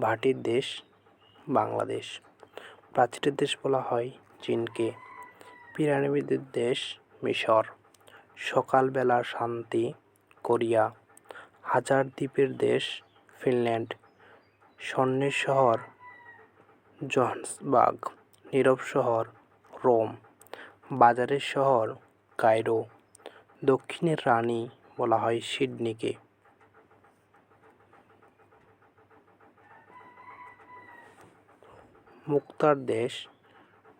ভাটির দেশ বাংলাদেশ। প্রাচীরের দেশ বলা হয় চীনকে। পিরামিডের দেশ মিশর। সকালবেলার শান্তি, কোরিয়া। হাজার দ্বীপের দেশ ফিনল্যান্ড। স্বর্ণের শহর জোহান্সবার্গ। নীরব শহর রোম। বাজারের শহর কায়রো। দক্ষিণের রানী বলা হয় সিডনিকে। মুক্তার দেশ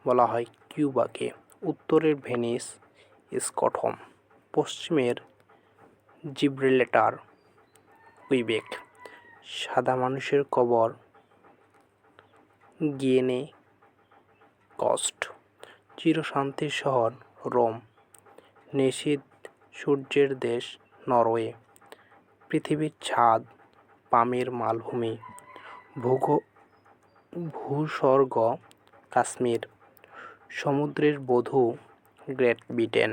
বলা হয় কিউবাকে। উত্তরের ভেনিস, স্কটহোম। পশ্চিমের জিব্রাল্টার, কুইবেক। সাদা মানুষের কবর, গিয়েনে কস্ট। চিরশান্তির শহর, রোম। নিশীথ সূর্যের দেশ, নরওয়ে। পৃথিবীর ছাদ, পামের মালভূমি। ভূগ ভূস্বর্গ কাশ্মীর, সমুদ্রের বধূ গ্রেট ব্রিটেন,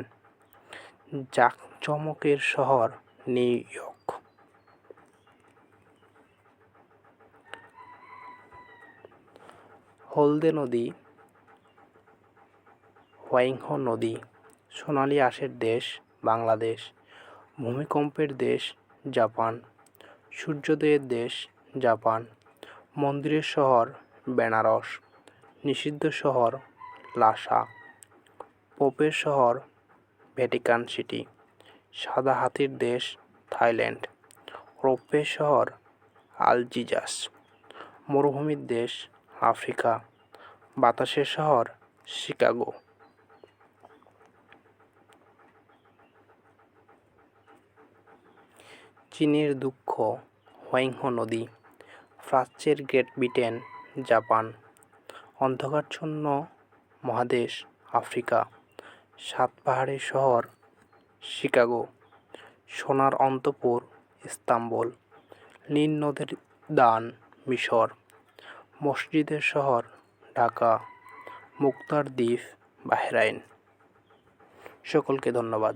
জাকজমকের শহর নিউ ইয়র্ক। হলদে নদী, হোয়াইংহো নদী, সোনালি আঁশের দেশ বাংলাদেশ, ভূমিকম্পের দেশ জাপান, সূর্যোদয়ের দেশ জাপান, মন্দিরের শহর বেনারস, নিষিদ্ধ শহর লাসা, পোপের শহর ভ্যাটিকান সিটি, সাদা হাতির দেশ থাইল্যান্ড, রৌপ্যের শহর আলজিজাস মরুভূমির দেশ আফ্রিকা, বাতাসের শহর শিকাগো। চীনের দুঃখ হোয়াইংহো নদী প্রাচ্যের গ্রেট ব্রিটেন জাপান, অন্ধকারচ্ছন্ন মহাদেশ আফ্রিকা, সাত পাহাড়ের শহর শিকাগো, সোনার অন্তপুর ইস্তাম্বুল, নীল নদের দান মিশর, মসজিদের শহর ঢাকা, মুক্তার দ্বীপ বাহরাইন। সকলকে ধন্যবাদ।